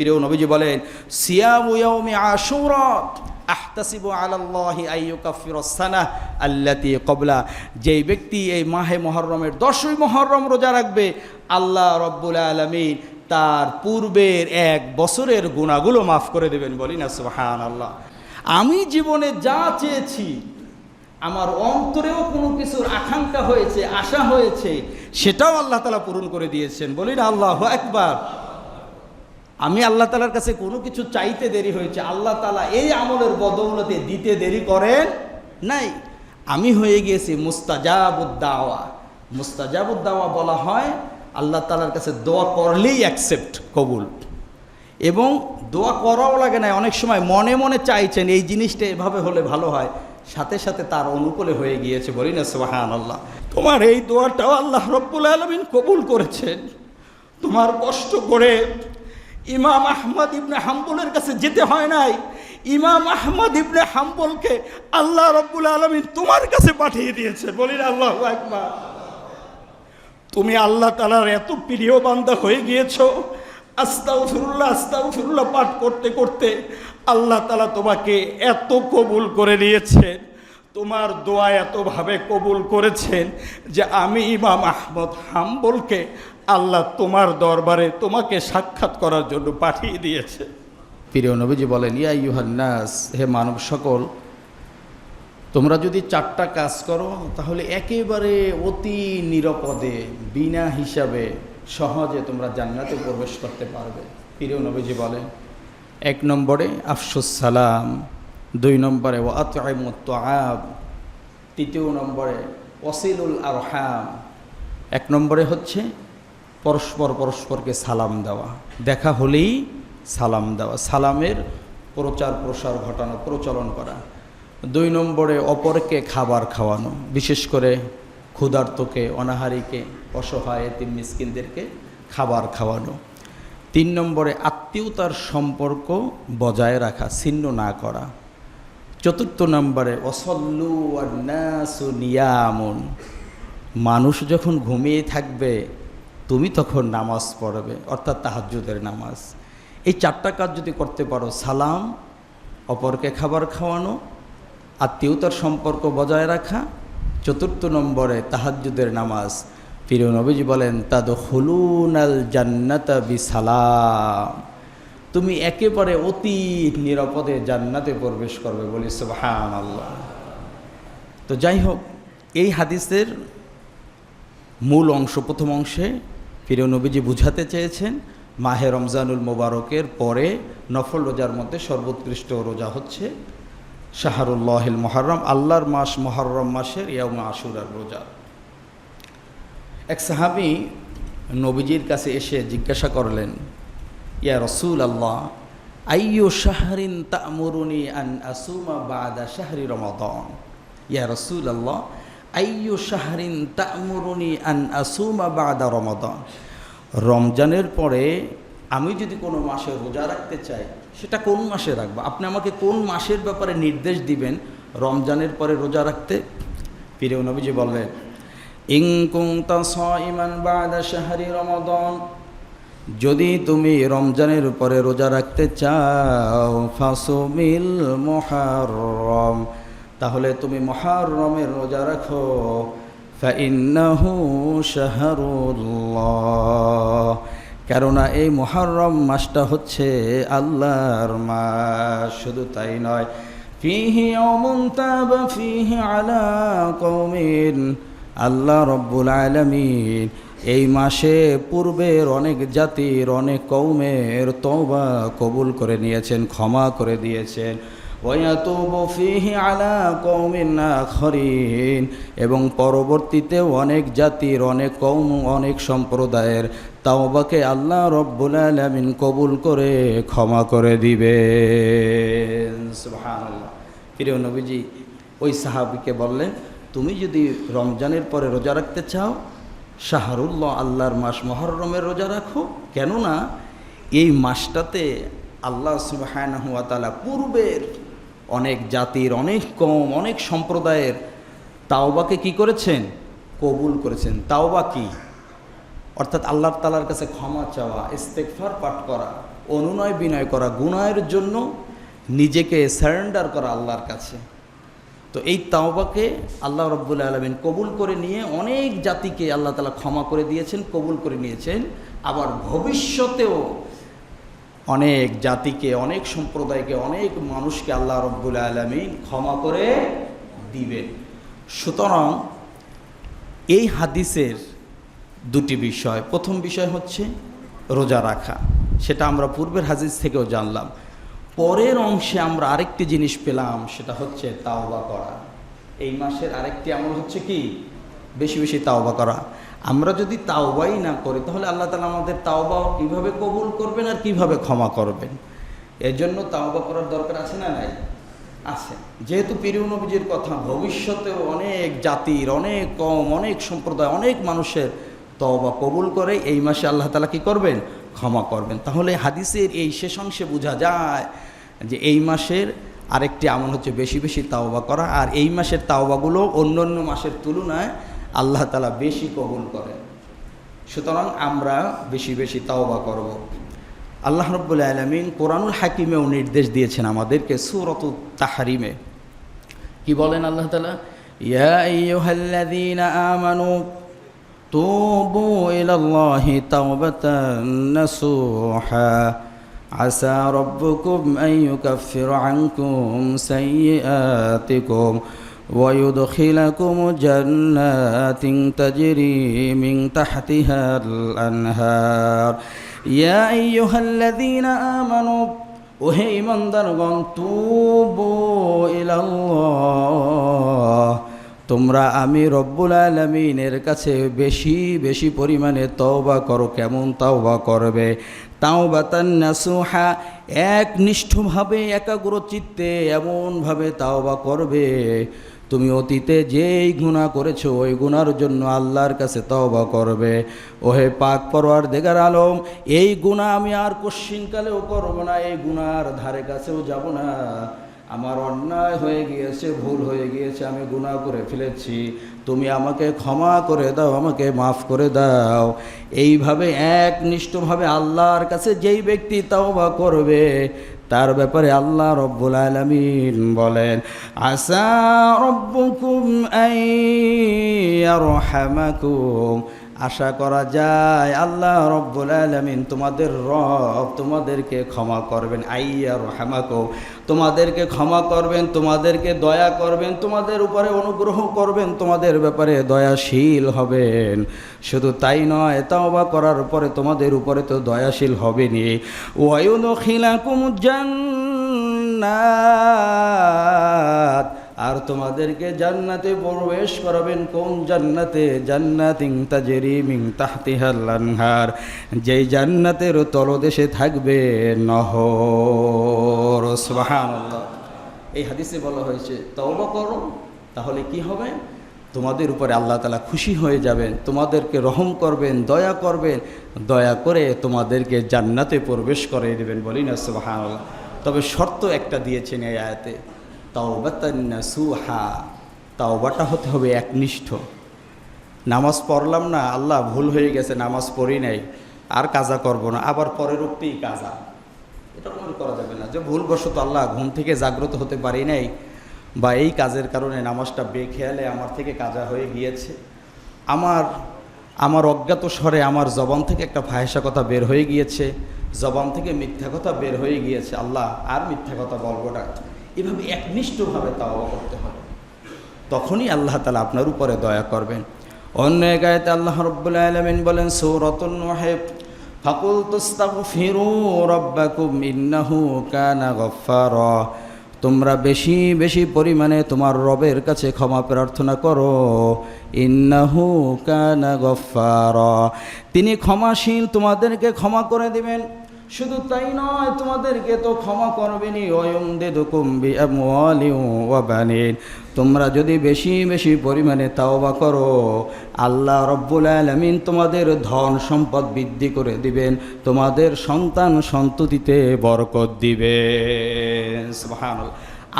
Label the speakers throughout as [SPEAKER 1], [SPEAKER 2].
[SPEAKER 1] প্রিয় নবীজি বলেন, সিয়ামু ইয়াউমি আশুরাত আহতাসিবু আলাল্লাহি আইয়ুকাফিরাস সানাহ আল্লাতী ক্বাবলা। যেই ব্যক্তি এই মাহে মুহররমের 10ই মুহররম রোজা রাখবে, আল্লাহ রব্বুল আলামিন তার পূর্বের এক বছরের গুণাগুলো মাফ করে দেবেন বলি না, সুবহানাল্লাহ। আমি জীবনে যা চেয়েছি, আমার অন্তরেও কোনো কিছুর আকাঙ্ক্ষা হয়েছে, আশা হয়েছে, সেটাও আল্লাহ তালা পূরণ করে দিয়েছেন বলি না, আল্লাহ একবার আমি আল্লাহ তালার কাছে কোনো কিছু চাইতে দেরি হয়েছে, আল্লাহ তালা এই আমলের বদৌলতে দিতে দেরি করেন নাই। আমি হয়ে গিয়েছি মুস্তাজাবুদ্দাওয়া। মুস্তাজাবুদ্দাওয়া বলা হয় আল্লাহ তালার কাছে দোয়া করলেই অ্যাকসেপ্ট কবুল। এবং দোয়া করাও লাগে না, অনেক সময় মনে মনে চাইছেন, এই জিনিসটা এভাবে হলে ভালো হয়। সাথে সাথে তার অনুকূলে হয়ে গিয়েছে, বলি না সোহান আল্লাহ তোমার এই দোয়াটাও আল্লাহ রব্বুল আলমিন কবুল করেছেন। তোমার কষ্ট করে ইমাম আহমদ ইবনে হাম্বলের কাছে যেতে হয় নাই। ইমাম আহমদ ইবনে হাম্বলকে আল্লাহ রব্বুল আলমিন তোমার কাছে পাঠিয়ে দিয়েছে। বলি আল্লাহ একবার তুমি আল্লাহ তালার এত প্রিয় বান্দা হয়ে গিয়েছো। আস্তাও ফিরুল্লাহ আস্তাও ফিরুল্লাহ পাঠ করতে করতে আল্লাহ তালা তোমাকে এত কবুল করে নিয়েছেন। তোমার দোয়া এতভাবে কবুল করেছেন যে আমি ইমাম আহমদ হাম্বলকে আল্লাহ তোমার দরবারে তোমাকে সাক্ষাৎ করার জন্য পাঠিয়ে দিয়েছে। প্রিয় নবীজি বলেন, ইয়া ইউহান্নাস হে মানব সকল, তোমরা যদি চারটা কাজ করো, তাহলে একেবারে অতি নিরাপদে, বিনা হিসাবে সহজে তোমরা জান্নাতে প্রবেশ করতে পারবে। প্রিয় নবীজি বলেন, এক নম্বরে আফসুস সালাম, দুই নম্বরে ও আব তৃতীয় নম্বরে ওসিলুল আরহাম, এক নম্বরে হচ্ছে পরস্পর পরস্পরকে সালাম দেওয়া। দেখা হলেই সালাম দেওয়া। সালামের প্রচার, প্রসার ঘটানো, প্রচলন করা। দুই নম্বরে অপরকে খাবার খাওয়ানো। বিশেষ করে ক্ষুধার্তকে, অনাহারীকে, অসহায় তিন মিসকিনদেরকে খাবার খাওয়ানো। তিন নম্বরে আত্মীয়তার সম্পর্ক বজায় রাখা, ছিন্ন না করা। চতুর্থ নম্বরে অসল্লু নিয়ামুন। মানুষ যখন ঘুমিয়ে থাকবে তুমি তখন নামাজ পড়বে, অর্থাৎ তাহাজ্জুদের নামাজ। এই চারটা কাজ যদি করতে পারো, সালাম, অপরকে খাবার খাওয়ানো, আত্মীয়তার সম্পর্ক বজায় রাখা, চতুর্থ নম্বরে তাহাজ্জুদের নামাজ। প্রিয় নবীজি বলেন তাদ হলুনাল জান্নাতা বিসালাম। তুমি একেবারে অতি নিরাপদে জান্নাতে প্রবেশ করবে বলি সুবহান আল্লাহ তো যাই হোক, এই হাদিসের মূল অংশ, প্রথম অংশে প্রিয় নবীজি বুঝাতে চেয়েছেন, মাহে রমজানুল মোবারকের পরে নফল রোজার মধ্যে সর্বোৎকৃষ্ট রোজা হচ্ছে শাহরুল্লাহিল মহরম আল্লাহর মাস মহরম মাসের ইয়ামা আশুরার রোজা। এক সাহাবি নবীজির কাছে এসে জিজ্ঞাসা করলেন, ইয়া রসুল আল্লাহ আইয়ু শাহরিন তামরুনি আন আসুমা বাদা শাহরি রমাদন? ইয়া রসুল আল্লাহ আইয়ু শাহরিন তামরুনি আন আসুমা বাদা রমাদন। রমজানের পরে আমি যদি কোনো মাসে রোজা রাখতে চাই, সেটা কোন মাসে রাখব? আপনি আমাকে কোন মাসের ব্যাপারে নির্দেশ দিবেন রমজানের পরে রোজা রাখতে? প্রিয় নবীজি বললেন ইংকুংতা ইমান বাদা শাহরি রমাদন। যদি তুমি রমজানের উপরে রোজা রাখতে চাও, ফাসুমিল মহারম তাহলে তুমি মহারমের রোজা রাখো। কেননা এই মহারম মাসটা হচ্ছে আল্লাহর মাস, শুধু তাই নয়। ফিহি তাব, ফিহি আলা কৌমিন আল্লাহ রব্বুল আলমিন এই মাসে পূর্বের অনেক জাতির, অনেক কৌমের তওবা কবুল করে নিয়েছেন, ক্ষমা করে দিয়েছেন। ফিহি আলা কৌমিন আখরিন এবং পরবর্তীতেও অনেক জাতির, অনেক কৌম, অনেক সম্প্রদায়ের তাওবাকে আল্লাহ রব্বুল আলমিন কবুল করে ক্ষমা করে সুবহানাল্লাহ। প্রিয় নবীজি, ওই সাহাবিকে বললেন, তুমি যদি রমজানের পরে রোজা রাখতে চাও, শাহরুল্লাহ আল্লাহর মাস মহরমের রোজা রাখো। কেননা, এই মাসটাতে আল্লাহ সুবাহানহুয়াতালা পূর্বের অনেক জাতির, অনেক কম, অনেক সম্প্রদায়ের তাওবাকে কি করেছেন? কবুল করেছেন। তাওবা কি? অর্থাৎ আল্লাহ তালার কাছে ক্ষমা চাওয়া ইস্তেকফার পাঠ করা, অনুনয় বিনয় করা, গুনাহের জন্য নিজেকে সারেন্ডার করা আল্লাহর কাছে। তো এই তাওবাকে আল্লাহ রব্বুল আলমিন কবুল করে নিয়ে অনেক জাতিকে আল্লাহ তালা ক্ষমা করে দিয়েছেন, কবুল করে নিয়েছেন। আবার ভবিষ্যতেও অনেক জাতিকে, অনেক সম্প্রদায়কে, অনেক মানুষকে আল্লাহ রব্বুল আলমিন ক্ষমা করে দিবেন। সুতরাং এই হাদিসের দুটি বিষয়। প্রথম বিষয় হচ্ছে রোজা রাখা। সেটা আমরা পূর্বের হাদিস থেকেও জানলাম। পরের অংশে আমরা আরেকটি জিনিস পেলাম, সেটা হচ্ছে তাওবা করা। এই মাসের আরেকটি আমল হচ্ছে কি? বেশি বেশি তাওবা করা। আমরা যদি তাওবাই না করি, তাহলে আল্লাহ তালা আমাদের তাওবা কীভাবে কবুল করবেন আর কীভাবে ক্ষমা করবেন? এর জন্য তাওবা করার দরকার আছে না নাই? আছে। যেহেতু পিরিউ নবীজির কথা, ভবিষ্যতেও অনেক জাতির, অনেক কম অনেক সম্প্রদায়, অনেক মানুষের তওবা কবুল করে এই মাসে আল্লাহ তালা কি করবেন? ক্ষমা করবেন। তাহলে হাদিসের এই শেষ অংশে বোঝা যায় যে এই মাসের আরেকটি আমল হচ্ছে বেশি বেশি তাওবা করা, আর এই মাসের তাওবাগুলো অন্য অন্য মাসের তুলনায় আল্লাহ তালা বেশি কবুল করেন সুতরাং আমরা বেশি বেশি তাওবা করব আল্লাহ রব্বুল আলমিন কোরআনুল হাকিমেও নির্দেশ দিয়েছেন আমাদেরকে সুরত তাহারিমে কি বলেন আল্লাহ তালা ইয়া আইয়ুহাল্লাযীনা আমানু توبوا إلى الله توبة نصوحا عسى ربكم أن يكفر عنكم سيئاتكم ويدخلكم جنات تجري من تحتها الأنهار يا أيها الذين آمنوا ওহে ইমানদারগণ তুবু ইলাল্লাহ তোমরা আমি রব্বুল আলমিনের কাছে বেশি বেশি পরিমাণে তওবা করো কেমন তাওবা করবে তাওবা তান্নাসুহা একনিষ্ঠভাবে একাগ্র চিত্তে এমনভাবে তাওবা করবে তুমি অতীতে যেই গুণা করেছ, ওই গুনার জন্য আল্লাহর কাছে তওবা করবে। ওহে পাক পরোয়ার দেগার আলম, এই গুণা আমি আর কশ্চিনকালেও করব না, এই গুনার ধারে কাছেও যাব না। আমার অন্যায় হয়ে গিয়েছে, ভুল হয়ে গিয়েছে, আমি গুনাহ করে ফেলেছি। তুমি আমাকে ক্ষমা করে দাও, আমাকে মাফ করে দাও। এইভাবে একনিষ্ঠভাবে আল্লাহর কাছে যেই ব্যক্তি তাওবা করবে তার ব্যাপারে আল্লাহ রব্বুল আলমিন বলেন আসা রব্বুকুম আইয়ারহামাকুম আশা করা যায়, আল্লাহ রব্বুল আলমিন তোমাদের রব তোমাদেরকে ক্ষমা করবেন। আইয়া রহমাকো, তোমাদেরকে ক্ষমা করবেন, তোমাদেরকে দয়া করবেন, তোমাদের উপরে অনুগ্রহ করবেন, তোমাদের ব্যাপারে দয়াশীল হবেন। শুধু তাই নয়, তাওবা করার পরে তোমাদের উপরে তো দয়াশীল হবেনি ওয়ুদ খিলাকুম জান্নাত আর তোমাদেরকে জান্নাতে প্রবেশ করাবেন কোন জান্নাতে? জান্নাতিং তাজেরি মিং তাহতিহাল আনহার। যেই জান্নাতের তলদেশে থাকবে নহর। সুবহানাল্লাহ। এই হাদিসে বলা হয়েছে, তওবা করো, তাহলে কি হবে? তোমাদের উপরে আল্লাহ তালা খুশি হয়ে যাবেন, তোমাদেরকে রহম করবেন, দয়া করবেন, দয়া করে তোমাদেরকে জান্নাতে প্রবেশ করে দেবেন বলি না, সুবহানাল্লাহ। তবে শর্ত একটা দিয়েছেন এই আয়াতে তাওবাতান্না তাওবাটা হতে হবে একনিষ্ঠ। নামাজ পড়লাম না, আল্লাহ ভুল হয়ে গেছে, নামাজ পড়ি নাই, আর কাজা করব না, আবার পরের উঠতেই কাজা। এটা মনে করা যাবে না যে ভুলবশত আল্লাহ ঘুম থেকে জাগ্রত হতে পারি নাই, বা এই কাজের কারণে নামাজটা বেখেয়ালে আমার থেকে কাজা হয়ে গিয়েছে। আমার আমার অজ্ঞাত স্বরে আমার জবান থেকে একটা ফাহেসা কথা বের হয়ে গিয়েছে, জবান থেকে মিথ্যা কথা বের হয়ে গিয়েছে। আল্লাহ, আর মিথ্যা কথা বলব না। এভাবে একনিষ্ঠভাবে তাওয়া করতে হবে। তখনই আল্লাহ তালা আপনার উপরে দয়া করবেন। অন্য গায়েতে আল্লাহ রব্বুল আলমিন বলেন সৌরতুল নোহেব ফাকুল তুস্তাগফিরু রব্বাকুম ইন্নাহু কানা গফফারা। তোমরা বেশি বেশি পরিমাণে তোমার রবের কাছে ক্ষমা প্রার্থনা করো। ইন্নাহু কানা গফফারা। তিনি ক্ষমাশীল তোমাদেরকে ক্ষমা করে দিবেন। শুধু তাই নয়, তোমাদেরকে তো ক্ষমা করবেনি অয়ম তোমরা যদি বেশি বেশি পরিমাণে তাওবা করো, আল্লাহ রব্বুল আলমিন তোমাদের ধন সম্পদ বৃদ্ধি করে দিবেন, তোমাদের সন্তান সন্ততিতে বরকত দিবে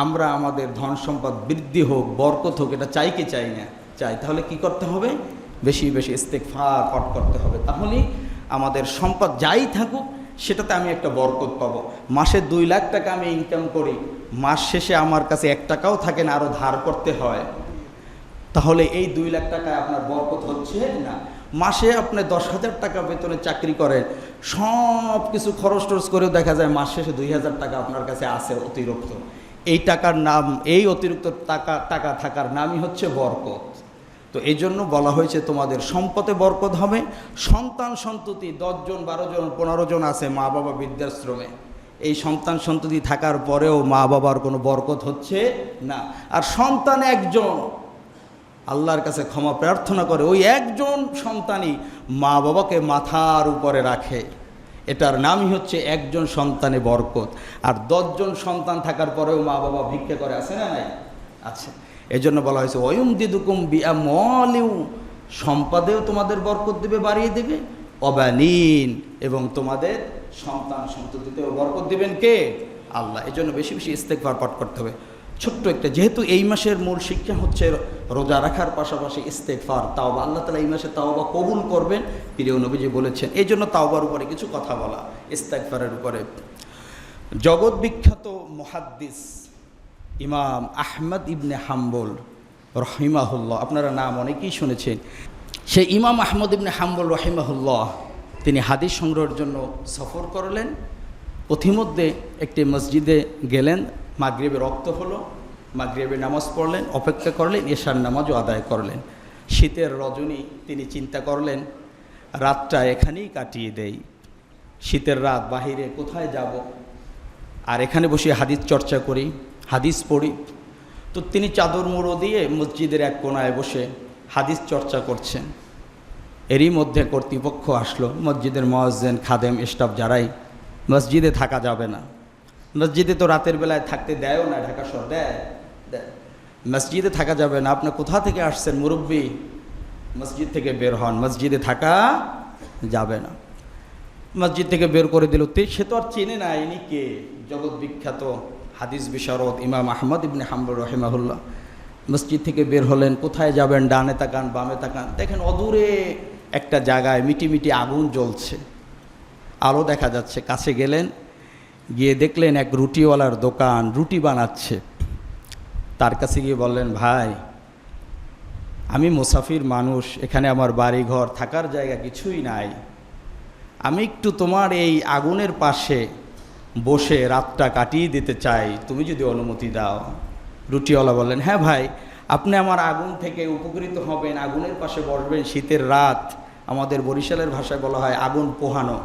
[SPEAKER 1] আমরা আমাদের ধন সম্পদ বৃদ্ধি হোক, বরকত হোক, এটা চাই কি চাই না? চাই। তাহলে কি করতে হবে? বেশি বেশি ইস্তেকফা কট করতে হবে। তাহলে আমাদের সম্পদ যাই থাকুক সেটাতে আমি একটা বরকত পাবো। মাসে দুই লাখ টাকা আমি ইনকাম করি, মাস শেষে আমার কাছে এক টাকাও থাকে না আরও ধার করতে হয়। তাহলে এই দুই লাখ টাকায় আপনার বরকত হচ্ছে না? মাসে আপনি দশ হাজার টাকা বেতনে চাকরি করেন সব কিছু খরচ টরচ করেও দেখা যায় মাস শেষে দুই হাজার টাকা আপনার কাছে আছে অতিরিক্ত। এই টাকার নাম, এই অতিরিক্ত টাকা টাকা থাকার নামই হচ্ছে বরকত। তো এই জন্য বলা হয়েছে তোমাদের সম্পদে বরকত হবে। সন্তান সন্ততি দশজন বারো জন পনেরো জন আছে মা বাবা বৃদ্ধাশ্রমে। এই সন্তান সন্ততি থাকার পরেও মা বাবার কোনো বরকত হচ্ছে না। আর সন্তান একজন, আল্লাহর কাছে ক্ষমা প্রার্থনা করে, ওই একজন সন্তানই মা বাবাকে মাথার উপরে রাখে। এটার নামই হচ্ছে একজন সন্তানে বরকত। আর দশজন সন্তান থাকার পরেও মা বাবা ভিক্ষে করে, আছে না নাই? আছে। এই জন্য বলা হয়েছে অয়ুম দিদুকুম বিয়া মলিউ সম্পাদেও তোমাদের বরকত দেবে, বাড়িয়ে দেবে। অবানীন, এবং তোমাদের সন্তান সন্ততিতেও বরকত দিবেন কে? আল্লাহ। এই জন্য বেশি বেশি ইস্তেকবার পাঠ করতে হবে। ছোট্ট একটা, যেহেতু এই মাসের মূল শিক্ষা হচ্ছে রোজা রাখার পাশাপাশি ইস্তেকফার তাওবা। আল্লাহ তালা এই মাসে তাওবা কবুল করবেন, প্রিয় নবীজি বলেছেন। এই জন্য তাওবার উপরে কিছু কথা বলা ইস্তেকফারের উপরে। জগৎ বিখ্যাত মুহাদ্দিস ইমাম আহমদ ইবনে হাম্বল, রহিমাহুল্লাহ। আপনারা নাম অনেকেই শুনেছেন। সে ইমাম আহমদ ইবনে হাম্বল, রহিমাহুল্লাহ, তিনি হাদিস সংগ্রহের জন্য সফর করলেন। পথিমধ্যে একটি মসজিদে গেলেন, মাগরিবে রক্ত হলো, মাগরিবে নামাজ পড়লেন, অপেক্ষা করলেন, এশার নামাজও আদায় করলেন। শীতের রজনী তিনি চিন্তা করলেন, রাতটা এখানেই কাটিয়ে দেই। শীতের রাত বাহিরে কোথায় যাব? আর এখানে বসে হাদিস চর্চা করি। হাদিস পড়ি। তো তিনি চাদর মুড়ো দিয়ে মসজিদের এক কোনায় বসে হাদিস চর্চা করছেন। এরই মধ্যে কর্তৃপক্ষ আসলো, মসজিদের মহাজেন খাদেম, স্টাফ যারাই মসজিদে থাকা যাবে না। মসজিদে তো রাতের বেলায় থাকতে দেয়ও না, ঢাকা শহর দেয় দেয়। মসজিদে থাকা যাবে না, আপনি কোথা থেকে আসছেন মুরব্বী? মসজিদ থেকে বের হন, মসজিদে থাকা যাবে না। মসজিদ থেকে বের করে দিল সে তো আর চেনে না, ইনি কে? জগৎ বিখ্যাত। হাদিস বিশারদ ইমাম আহমদ ইবনে হাম্বুর রহিমাহুল্লাহ। মসজিদ থেকে বের হলেন, কোথায় যাবেন? ডানে তাকান, বামে তাকান। দেখেন অদূরে একটা জায়গায় মিটি মিটি আগুন জ্বলছে। আলো দেখা যাচ্ছে, কাছে গেলেন, গিয়ে দেখলেন এক রুটিওয়ালার দোকান, রুটি বানাচ্ছে। তার কাছে গিয়ে বললেন, ভাই, আমি মুসাফির মানুষ, এখানে আমার বাড়ি ঘর থাকার জায়গা কিছুই নাই। আমি একটু তোমার এই আগুনের পাশে বসে রাতটা কাটিয়ে দিতে চাই, তুমি যদি অনুমতি দাও। রুটিওয়ালা বললেন হ্যাঁ ভাই, আপনি আমার আগুন থেকে উপকৃত হবেন, আগুনের পাশে বসবেন। শীতের রাত, আমাদের বরিশালের ভাষায় বলা হয় আগুন পোহানো।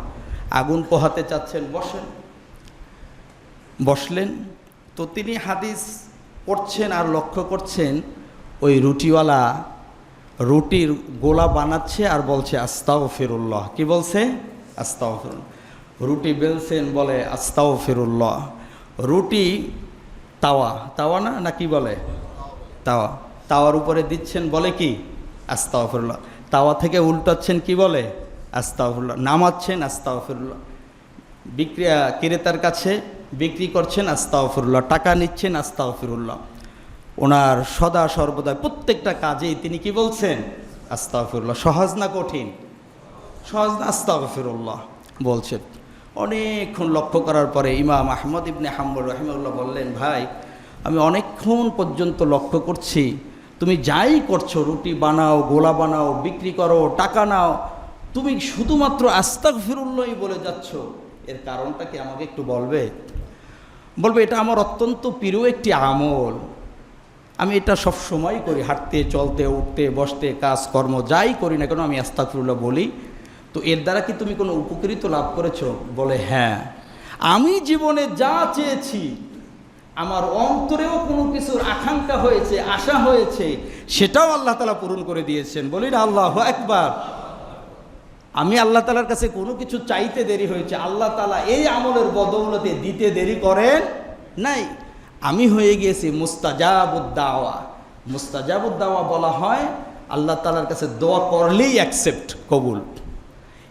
[SPEAKER 1] আগুন পোহাতে চাচ্ছেন, বসেন। বসলেন। তো তিনি হাদিস পড়ছেন আর লক্ষ্য করছেন, ওই রুটিওয়ালা রুটির গোলা বানাচ্ছে আর বলছে আস্তাও ফিরুল্লাহ কি বলছে? আস্তাও ফিরুল্লাহ রুটি বেলছেন বলে আস্তাও ফিরুল্লাহ রুটি তাওয়া। তাওয়া না? না কি বলে? তাওয়া। তাওয়ার উপরে দিচ্ছেন বলে কি? আস্তাও ফিরুল্লাহ তাওয়া থেকে উল্টাচ্ছেন কি বলে? আস্তাও ফিরুল্লাহ নামাচ্ছেন আস্তাও ফিরুল্লাহ বিক্রি ক্রেতার কাছে বিক্রি করছেন আস্তাগফিরুল্লাহ। টাকা নিচ্ছেন আস্তাগফিরুল্লাহ। ওনার সদা সর্বদা প্রত্যেকটা কাজেই তিনি কি বলছেন? আস্তাগফিরুল্লাহ। সহজ না কঠিন? সহজ না আস্তাগফিরুল্লাহ? বলছেন। অনেকক্ষণ লক্ষ্য করার পরে ইমাম আহমদ ইবনে হাম্বুর রহিমুল্লাহ বললেন, ভাই, আমি অনেকক্ষণ পর্যন্ত লক্ষ্য করছি, তুমি যাই করছ, রুটি বানাও, গোলা বানাও, বিক্রি করো, টাকা নাও, তুমি শুধুমাত্র আস্তাক ফিরুল্লই বলে যাচ্ছ, এর কারণটা কি আমাকে একটু বলবে? বলবে, এটা আমার অত্যন্ত প্রিয় একটি আমল। আমি এটা সব সময় করি, হাঁটতে, চলতে, উঠতে, বসতে, কাজকর্ম, যাই করি না কেন, আমি আস্তাকফিরুল্লাহ বলি তো এর দ্বারা কি তুমি কোনো উপকৃত লাভ করেছ? বলে হ্যাঁ। আমি জীবনে যা চেয়েছি, আমার অন্তরেও কোনো কিছুর আকাঙ্ক্ষা হয়েছে, আশা হয়েছে, সেটাও আল্লাহ তালা পূরণ করে দিয়েছেন। বলি, না, আল্লাহ একবার আমি আল্লাহ তালার কাছে কোনো কিছু চাইতে দেরি হয়েছে। আল্লাহ তালা এই আমলের বদৌলতে দিতে দেরি করেন নাই। আমি হয়ে গিয়েছি মুস্তাজাবুদ্দাওয়া। মুস্তাজাবুদ্দাওয়া বলা হয়, আল্লাহ তালার কাছে দোয়া করলেই অ্যাকসেপ্ট কবুল।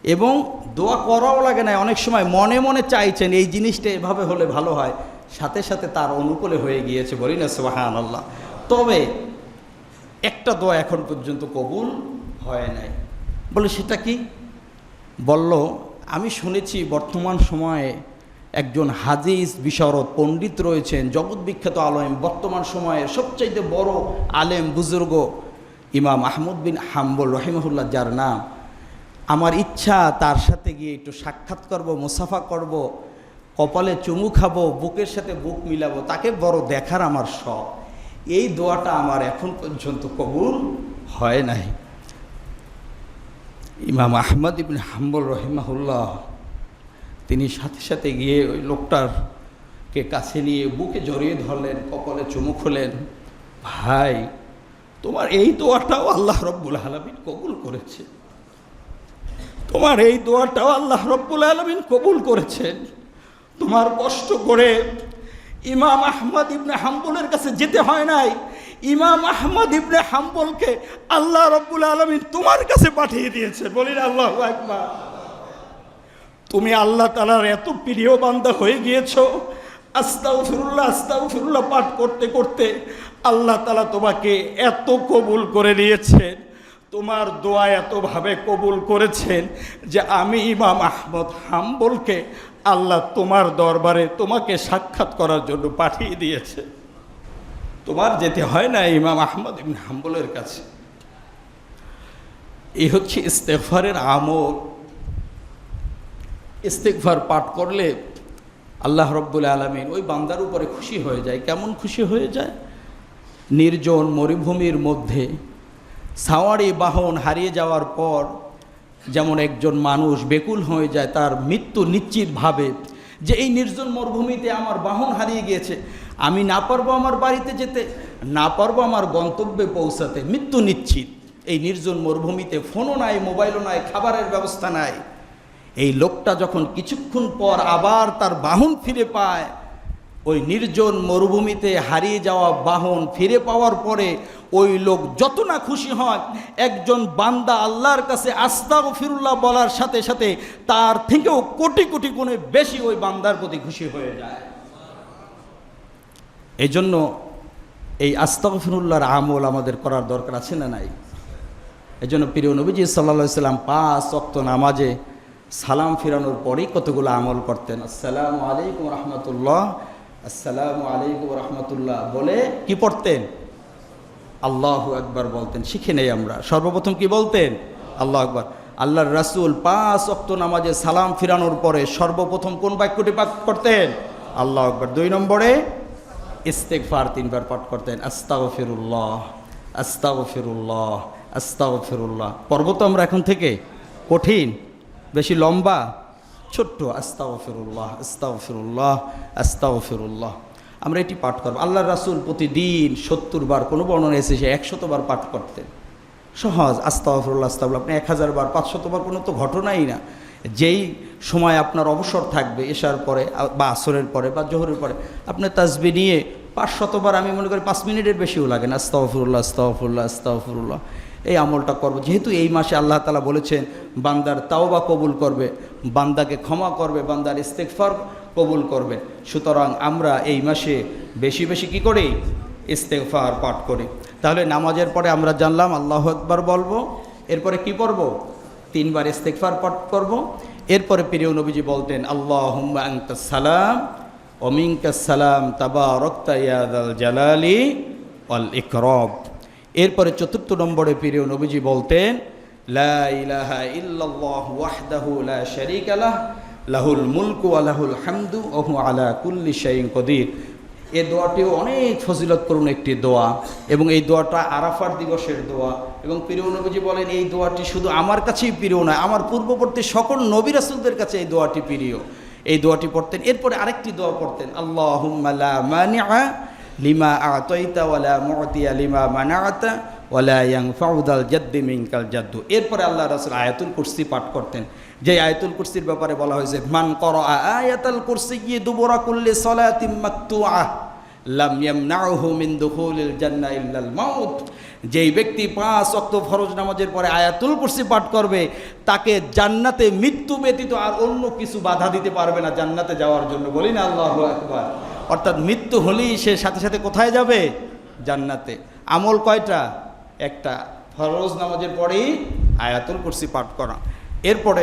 [SPEAKER 1] এবং দোয়া করাও লাগে না। অনেক সময় মনে মনে চাইছেন, এই জিনিসটা এভাবে হলে ভালো হয়। সাথে সাথে তার অনুকূলে হয়ে গিয়েছে বলি না সোহান আল্লাহ তবে একটা দোয়া এখন পর্যন্ত কবুল হয় নাই। বলে সেটা কি? বলল, আমি শুনেছি বর্তমান সময়ে একজন হাদিস বিশারদ পণ্ডিত রয়েছেন, জগৎ বিখ্যাত আলেম, বর্তমান সময়ে সবচাইতে বড় আলেম বুজুর্গ ইমাম আহমদ বিন হাম্বল রহিমহুল্লাহ, যার নাম আমার ইচ্ছা তার সাথে গিয়ে একটু সাক্ষাৎ করব, মুসাফা করব, কপালে চুমু খাব, বুকের সাথে বুক মিলাবো, তাকে বড় দেখার আমার শখ। এই দোয়াটা আমার এখন পর্যন্ত কবুল হয় নাই। ইমাম আহমদ ইবিন হাম্বল রহিমাহুল্লাহ, তিনি সাথে সাথে গিয়ে ওই লোকটার কে কাছে নিয়ে বুকে জড়িয়ে ধরলেন, কপালে চুমু খোলেন, ভাই, তোমার এই দোয়াটাও আল্লাহ রব্বুল আলমিন কবুল করেছে। তোমার এই দোয়াটাও আল্লাহ রব্বুল আলমিন কবুল করেছেন। তোমার কষ্ট করে ইমাম আহমদ ইবনে হাম্বলের কাছে যেতে হয় নাই। ইমাম আহমদ ইবনে হাম্বলকে আল্লাহ রব্বুল আলমিন তোমার কাছে পাঠিয়ে দিয়েছে। বলিন আল্লাহ একবার তুমি আল্লাহ তালার এত প্রিয় বান্দা হয়ে গিয়েছ। আস্তাও ফিরুল্লাহ আস্তাও ফিরুল্লাহ পাঠ করতে করতে আল্লাহ তালা তোমাকে এত কবুল করে নিয়েছেন। তোমার দোয়া এতভাবে কবুল করেছেন যে আমি ইমাম আহমদ হাম্বলকে আল্লাহ তোমার দরবারে তোমাকে সাক্ষাৎ করার জন্য পাঠিয়ে দিয়েছে। তোমার যেতে হয় না ইমাম আহমদ ইবিন হাম্বলের কাছে। এই হচ্ছে ইস্তেফারের আমল। ইস্তেকভার পাঠ করলে আল্লাহ রব্বুল আলমিন ওই বান্দার উপরে খুশি হয়ে যায়। কেমন খুশি হয়ে যায়? নির্জন মরুভূমির মধ্যে সাওয়ারি বাহন হারিয়ে যাওয়ার পর যেমন একজন মানুষ বেকুল হয়ে যায়, তার মৃত্যু নিশ্চিতভাবে যে এই নির্জন মরুভূমিতে আমার বাহন হারিয়ে গিয়েছে, আমি না পারব আমার বাড়িতে যেতে, না পারব আমার গন্তব্যে পৌঁছাতে, মৃত্যু নিশ্চিত। এই নির্জন মরুভূমিতে ফোনও নাই, মোবাইলও নাই, খাবারের ব্যবস্থা নাই। এই লোকটা যখন কিছুক্ষণ পর আবার তার বাহন ফিরে পায় ওই নির্জন মরুভূমিতে হারিয়ে যাওয়া বাহন ফিরে পাওয়ার পরে ওই লোক যত না খুশি হয় একজন বান্দা আল্লাহর কাছে আস্তা ও ফিরুল্লাহ বলার সাথে সাথে তার থেকেও কোটি কোটি গুণে বেশি ওই বান্দার প্রতি খুশি হয়ে যায়। এই জন্য এই আস্তাগফিরুল্লাহর আমল আমাদের করার দরকার আছে না নাই? এই জন্য প্রিয় নবীজি সাল্লা সাল্লাম পাঁচ অক্ত নামাজে সালাম ফিরানোর পরেই কতগুলো আমল করতেন? আসসালামু আলাইকুম রহমতুল্লাহ। আসসালামু আলাইকুম রহমতুল্লাহ। বলে কি পড়তেন? আল্লাহ একবার বলতেন, শিখে নেই আমরা। সর্বপ্রথম কি বলতেন? আল্লাহ আকবার। আল্লাহর রাসূল পাঁচ অক্ত নামাজে সালাম ফিরানোর পরে সর্বপ্রথম কোন বাক্যটি পাঠ করতেন? আল্লাহ আকবার। দুই নম্বরে ইস্তেকফার তিনবার পাঠ করতেন আস্তাও ফিরুল্লাহ আস্তাও ফিরুল্লাহ আস্তাও ফিরুল্লাহ পর্বত আমরা এখন থেকে কঠিন, বেশি লম্বা ছোট্ট আস্তাও ফিরুল্লাহ আস্তাও ফিরুল্লাহ আস্তাও ফিরুল্লাহ আমরা এটি পাঠ করব। আল্লাহ রাসুল প্রতিদিন সত্তর বার, কোনো বর্ণনা এসেছে একশত বার পাঠ করতেন। সহজ আস্তাফরুল্লাহ আস্তাফুল্লাহ আপনি এক হাজার বার, পাঁচশত বার, কোনো তো ঘটনাই না। যেই সময় আপনার অবসর থাকবে এসার পরে বা আসরের পরে, বা জোহরের পরে আপনার তাসবি নিয়ে পাঁচ শতবার আমি মনে করি পাঁচ মিনিটের বেশিও লাগে না। আস্তাফরুল্লাহ আস্তাফরুল্লাহ আস্তাফরুল্লাহ এই আমলটা করব। যেহেতু এই মাসে আল্লাহ তালা বলেছেন, বান্দার তাওবা কবুল করবে, বান্দাকে ক্ষমা করবে, বান্দার ইস্তেকফার কবুল করবে। সুতরাং আমরা এই মাসে বেশি বেশি কি করি? ইস্তেকফার পাঠ করি। তাহলে নামাজের পরে আমরা জানলাম, আল্লাহ একবার বলব। এরপরে কি পড়ব? তিনবার ইস্তেকফার পাঠ করব। এরপরে প্রিয় নবীজি বলতেন আল্লাহ সালাম অমিঙ্কা সালাম তাবা রক্তা ইয়াদ জালালি অল ইকরব এরপরে চতুর্থ নম্বরে প্রিয় নবীজি বলতেন লাহুল হামদু আলা কুল্লি এ দোয়াটিও অনেক ফজিলতপূর্ণ একটি দোয়া এবং এই দোয়াটা আরাফার দিবসের দোয়া এবং প্রিয় নবীজি বলেন, এই দোয়াটি শুধু আমার কাছেই প্রিয় নয়, আমার পূর্ববর্তী সকল নবী রাসুলদের কাছে এই দোয়াটি প্রিয়। এই দোয়াটি পড়তেন, এরপরে আরেকটি দোয়া পড়তেন আল্লাহ লিমা আতইতা ওয়ালা মুতিয়া লিমা মানাআতা ওয়ালা ইয়ানফাউদাল জাদ্দি মিনকাল জাদ্দু এরপরে আল্লাহ রাসূল আয়াতুল কুরসি পাঠ করতেন। যে আয়াতুল কুরসির ব্যাপারে বলা হয়েছে, মান করা আয়াতুল কুরসি গিয়ে দুবরা কুল্লি সলাতিম মাকতুআ লাম ইয়ামনাউহু মিন দুখুলিল জান্নাহ ইল্লাল মাউত। যেই ব্যক্তি পাঁচ অক্ত ফরজ নামাজের পরে আয়াতুল কুরসি পাঠ করবে, তাকে জান্নাতে মৃত্যু ব্যতীত আর অন্য কিছু বাধা দিতে পারবে না, জান্নাতে যাওয়ার জন্য। বলি না আল্লাহু আকবার। অর্থাৎ মৃত্যু হলেই সে সাথে সাথে কোথায় যাবে? জান্নাতে। আমল কয়টা? একটা। ফরজ নামাজের পরেই আয়াতুল কুরসি পাঠ করা। এরপরে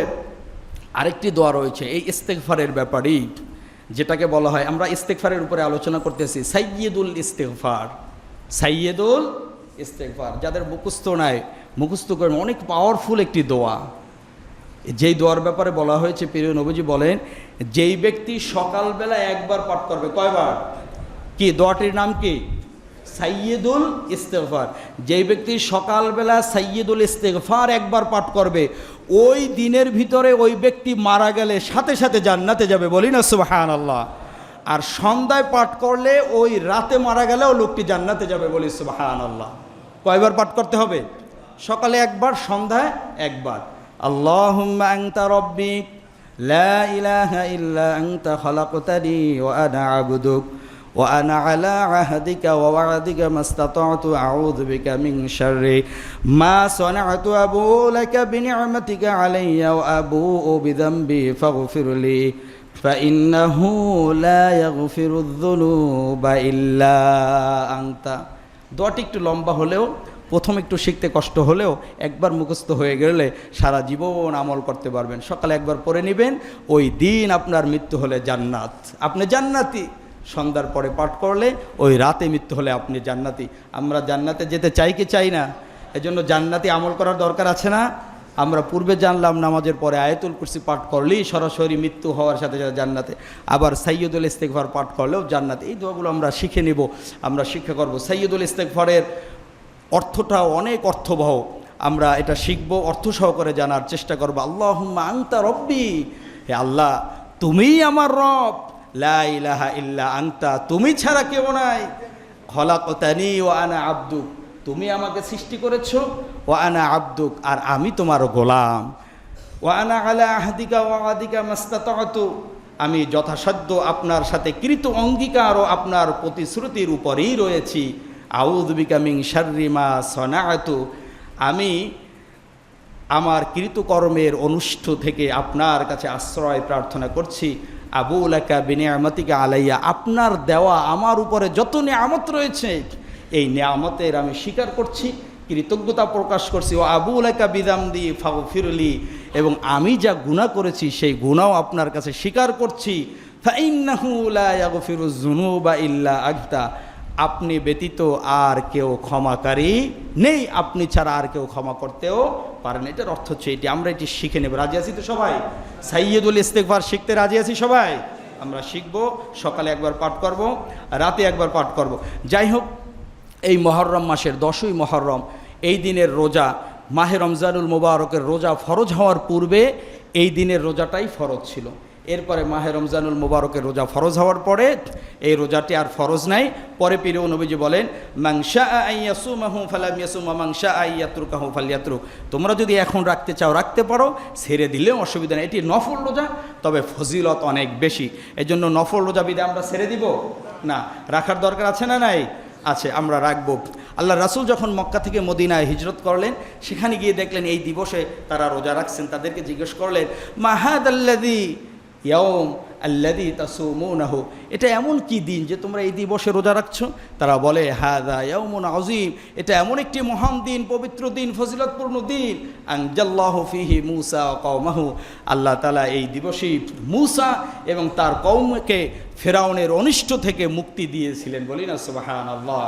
[SPEAKER 1] আরেকটি দোয়া রয়েছে, এই ইস্তেকফারের ব্যাপারেই, যেটাকে বলা হয়, আমরা ইস্তেকফারের উপরে আলোচনা করতেছি সাইয়েদুল ইস্তেকফার সাইয়েদুল ইস্তেকফার যাদের মুখস্থ নাই, মুখস্থ করেন অনেক পাওয়ারফুল একটি দোয়া। যেই দোয়ার ব্যাপারে বলা হয়েছে, প্রিয় নবীজি বলেন, যেই ব্যক্তি সকালবেলা একবার পাঠ করবে, কয়বার? কি, দোয়াটির নাম কি? সাইয়েদুল ইস্তেফার যেই ব্যক্তি সকালবেলা সাইয়েদুল ইস্তেফার একবার পাঠ করবে, ওই দিনের ভিতরে ওই ব্যক্তি মারা গেলে সাথে সাথে জান্নাতে যাবে, বলি না সুবাহান আল্লাহ আর সন্ধ্যায় পাঠ করলে ওই রাতে মারা গেলেও লোকটি জান্নাতে যাবে, বলি সুবাহান আল্লাহ কয়বার পাঠ করতে হবে? সকালে একবার, সন্ধ্যায় একবার। আল্লাহুম্মা আনতা রব্বি লা ইলাহা ইল্লা আনতা খালাকতানি ওয়া আনা আবদুক وأنا على عهدك ووعدك ما استطعت أعوذ بك من شر ما صنعت أبوء لك بنعمتك علي وأبوء بذنبي فاغفر لي فإنه لا يغفر الذنوب إلا أنت দোয়াটি একটু লম্বা হলেও প্রথম একটু শিখতে কষ্ট হলেও একবার মুখস্থ হয়ে গেলে সারা জীবন আমল করতে পারবেন। সকালে একবার পড়ে নেবেন, ওই দিন আপনার মৃত্যু হলে জান্নাত। আপনি জান্নাতি। সন্ধ্যার পরে পাঠ করলে ওই রাতে মৃত্যু হলে আপনি জান্নাতি। আমরা জান্নাতে যেতে চাই কি চাই না? এজন্য জান্নাতি আমল করার দরকার আছে না? আমরা পূর্বে জানলাম নামাজের পরে আয়তুল কুরসি পাঠ করলেই সরাসরি মৃত্যু হওয়ার সাথে সাথে জান্নাতে। আবার সাইয়দুল ইস্তেকফার পাঠ করলেও জান্নাতে। এই দোয়াগুলো আমরা শিখে নিব। আমরা শিক্ষা করব। সাইয়দুল ইস্তেকফারের অর্থটাও অনেক অর্থবহ। আমরা এটা শিখব, অর্থ সহকারে জানার চেষ্টা করব। আল্লাহ আংতা রব্বি। হে আল্লাহ, তুমিই আমার রব। লা ইলাহা ইল্লা আংতা তুমি ছাড়া কেউ নাই। খলাকতানি ও আনা আব্দুক। তুমি আমাকে সৃষ্টি করেছ ও আনা আব্দুক। আর আমি তোমার গোলাম। ও আনা আলা আহাদিকা ও আদিকা মাস্তাত আমি যথাসাধ্য আপনার সাথে কৃত অঙ্গীকার ও আপনার প্রতিশ্রুতির উপরেই রয়েছি। আউদ্বিকা মিং শার্রিমা সনাআতু। আমি আমার কৃতকর্মের অনুষ্ঠ থেকে আপনার কাছে আশ্রয় প্রার্থনা করছি। আবুলাকা বিনিয়ামতিকা আলাইয়া, আপনার দেওয়া আমার উপরে যত নিয়ামত রয়েছে, এই নিয়ামতের আমি স্বীকার করছি, কৃতজ্ঞতা প্রকাশ করছি। ও আবুলাকা বিদাম দি ফাউ ফিরলি এবং আমি যা গুণা করেছি, সেই গুণাও আপনার কাছে স্বীকার করছি। ফাইন্নাহু লা ইয়াগফিরু যুনুবা ইল্লা আগতা আপনি ব্যতীত আর কেউ ক্ষমাকারী নেই। আপনি ছাড়া আর কেউ ক্ষমা করতেও পারেন এটার অর্থ হচ্ছে এটি। আমরা এটি শিখে নেব। রাজি আছি তো সবাই? সাইয়দুল ইস্তেকবার শিখতে রাজি আছি সবাই? আমরা শিখব, সকালে একবার পাঠ করব, রাতে একবার পাঠ করব। যাই হোক, এই মহরম মাসের দশই মহরম, এই দিনের রোজা, মাহে রমজানুল মোবারকের রোজা ফরজ হওয়ার পূর্বে এই দিনের রোজাটাই ফরজ ছিল। এরপরে মাহে রমজানুল মোবারকের রোজা ফরজ হওয়ার পরে এই রোজাটি আর ফরজ নাই। পরে পিরিয় নবীজি বলেন মাংসা আইয়াসুমাহু ইয়াসুমা মাংসা আইয়াত্রুকাহু ফালিয়াত্রুক। তোমরা যদি এখন রাখতে চাও, রাখতে পারো, ছেড়ে দিলেও অসুবিধা নেই। এটি নফল রোজা, তবে ফজিলত অনেক বেশি। এজন্য নফল রোজা বিদে আমরা ছেড়ে দিব? না। রাখার দরকার আছে না নাই? আছে, আমরা রাখব। আল্লাহ রাসুল যখন মক্কা থেকে মদিনায় হিজরত করলেন, সেখানে গিয়ে দেখলেন এই দিবসে তারা রোজা রাখছেন। তাদেরকে জিজ্ঞেস করলেন মাহাদ আল্লাদি ইয়ম আল্লাদি তাসুমুনাহু। এটা এমন কি দিন যে তোমরা এই দিবসে রোজা রাখছো? তারা বলে হাদা ইয়মুন আজিম এটা এমন একটি মহান দিন, পবিত্র দিন, ফজিলতপূর্ণ দিন। আংজাল্লাহ ফিহি মুসা কৌমাহু আল্লাহ তালা এই দিবসেই মুসা এবং তার কৌমকে ফেরাউনের অনিষ্ট থেকে মুক্তি দিয়েছিলেন। বলি না সুবাহান আল্লাহ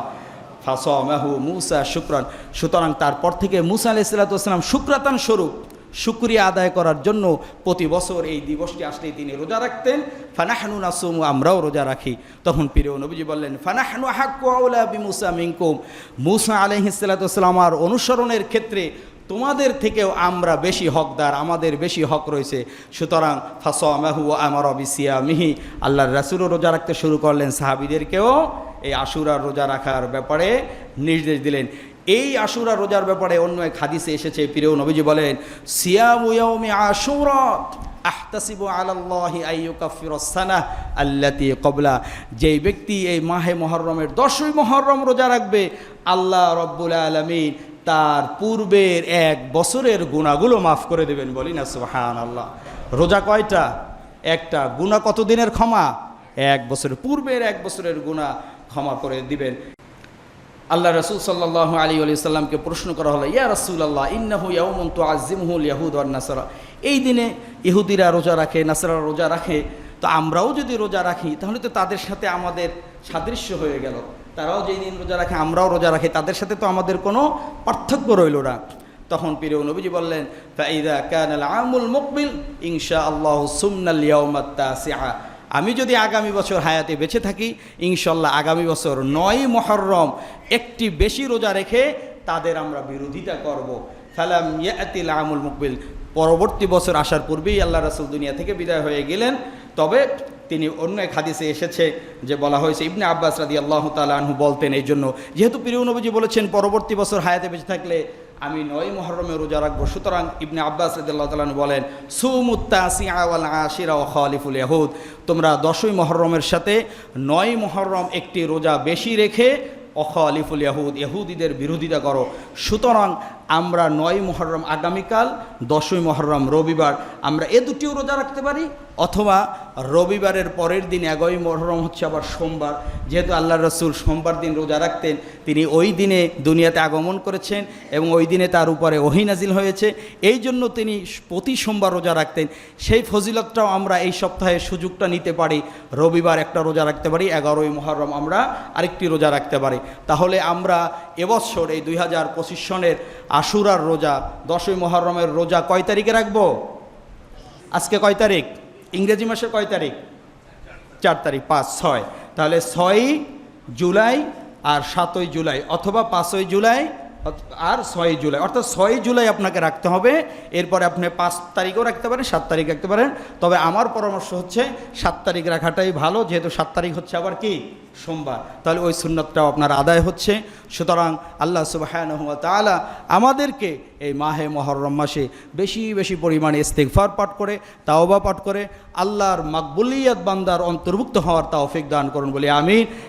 [SPEAKER 1] ফাসমাহু মুসা শুক্রান। সুতরাং তারপর থেকে মুসা আলাইসাল্লাতাম শুক্রাতান স্বরূপ। শুক্রিয়া আদায় করার জন্য প্রতি বছর এই দিবসটি আসলেই তিনি রোজা রাখতেন। ফানাহানু নাসুম, আমরাও রোজা রাখি। তখন প্রিয় নবীজি বললেন, ফানাহানু হাকুয়া বি মুসা মিঙ্কুম মুসা আলহিসাল্লাম আর অনুসরণের ক্ষেত্রে তোমাদের থেকেও আমরা বেশি হকদার, আমাদের বেশি হক রয়েছে। সুতরাং ফাসমাহু আমার অবিসিয়া মিহি আল্লাহর রাসুলও রোজা রাখতে শুরু করলেন। সাহাবিদেরকেও এই আশুরার রোজা রাখার ব্যাপারে নির্দেশ দিলেন। এই আশুরা রোজার ব্যাপারে অন্য এক হাদিসে এসেছে, প্রিয় নবীজি বলেন, সিয়ামু আশুরাত আহতাসিবু আলাল্লাহি আইয়ুকাফিরাস-সানা আল্লাতী ক্বাবলা। যেই ব্যক্তি এই মাহে মুহররমের দশই মুহররম রোজা রাখবে, আল্লাহ রব্বুল আলামিন তার পূর্বের এক বছরের গুণাগুলো মাফ করে দেবেন বলি না, সুবহানাল্লাহ। রোজা কয়টা? একটা গুণা কতদিনের ক্ষমা? এক বছরের, পূর্বের এক বছরের গুণা ক্ষমা করে দিবেন। আল্লাহ রসুল সাল্লাহ আলী আলি সাল্লামকে প্রশ্ন করা হলো, ইয়া রসুল আল্লাহ ইন্নাহু ইয়াউমন তো আজিমহুল ইয়াহুদ নাসারা এই দিনে ইহুদিরা রোজা রাখে নাসারা রোজা রাখে। তো আমরাও যদি রোজা রাখি, তাহলে তো তাদের সাথে আমাদের সাদৃশ্য হয়ে গেল। তারাও যেই দিন রোজা রাখে, আমরাও রোজা রাখি। তাদের সাথে তো আমাদের কোনো পার্থক্য রইল না। তখন প্রিয় নবীজি বললেন ফাইদা কানাল আমুল মুকবিল ইনশা আল্লাহ সুমনাল ইয়াউমাত্তাসিআ আমি যদি আগামী বছর হায়াতে বেঁচে থাকি, ইনশাল্লাহ আগামী বছর নয় মহরম একটি বেশি রোজা রেখে তাদের আমরা বিরোধিতা করব। ফালাম ইয়াতিল আমুল মুকবিল। পরবর্তী বছর আসার পূর্বেই আল্লাহ রাসুল দুনিয়া থেকে বিদায় হয়ে গেলেন। তবে তিনি অন্য এক হাদিসে এসেছে যে বলা হয়েছে, ইবনে আব্বাস রাদি আল্লাহ তালু বলতেন এই জন্য। যেহেতু প্রিয় নবীজি বলেছেন, পরবর্তী বছর হায়াতে বেঁচে থাকলে আমি নয় মহরমে রোজা রাখব। সুতরাং ইবনে আব্বাস রাদিল্লাহ বলেন সুমুত্তাসি আওয়াল খালিফুল তোমরা দশই মহরমের সাথে নয় মহরম একটি রোজা বেশি রেখে অখালিফুল ইয়াহুদ ইহুদিদের বিরোধিতা করো। সুতরাং আমরা নয় মহরম আগামীকাল, দশই মহরম রবিবার, আমরা এ দুটিও রোজা রাখতে পারি অথবা রবিবারের পরের দিন এগারোই মহরম হচ্ছে আবার সোমবার। যেহেতু আল্লাহ রসুল সোমবার দিন রোজা রাখতেন, তিনি ওই দিনে দুনিয়াতে আগমন করেছেন এবং ওই দিনে তার উপরে ওহিনাজিল হয়েছে। এই জন্য তিনি প্রতি সোমবার রোজা রাখতেন। সেই ফজিলতটাও আমরা এই সপ্তাহে সুযোগটা নিতে পারি। রবিবার একটা রোজা রাখতে পারি, এগারোই মহরম আমরা আরেকটি রোজা রাখতে পারি। তাহলে আমরা এবছর এই দুই হাজার পঁচিশ সনের আশুরার রোজা, দশই মহরমের রোজা কয় তারিখে রাখব? আজকে কয় তারিখ? ইংরেজি মাসের কয় তারিখ? চার তারিখ, পাঁচ, ছয়। তাহলে ছয়ই জুলাই আর সাতই জুলাই, অথবা পাঁচই জুলাই আর ছয়ই জুলাই, অর্থাৎ ছয়ই জুলাই আপনাকে রাখতে হবে, এরপরে আপনি পাঁচ তারিখও রাখতে পারেন, সাত তারিখ রাখতে পারেন। তবে আমার পরামর্শ হচ্ছে, সাত তারিখ রাখাটাই ভালো, যেহেতু সাত তারিখ হচ্ছে আবার কি? সোমবার। তাহলে ওই সুন্নতটাও আপনার আদায় হচ্ছে। সুতরাং আল্লাহ সুবাহ তালা আমাদেরকে এই মাহে মহরম মাসে বেশি বেশি পরিমাণে ইস্তেকফার পাঠ করে, তাওবা পাঠ করে, আল্লাহর মাকবুলিয়াত বান্দার অন্তর্ভুক্ত হওয়ার তাওফিক দান করুন বলে আমি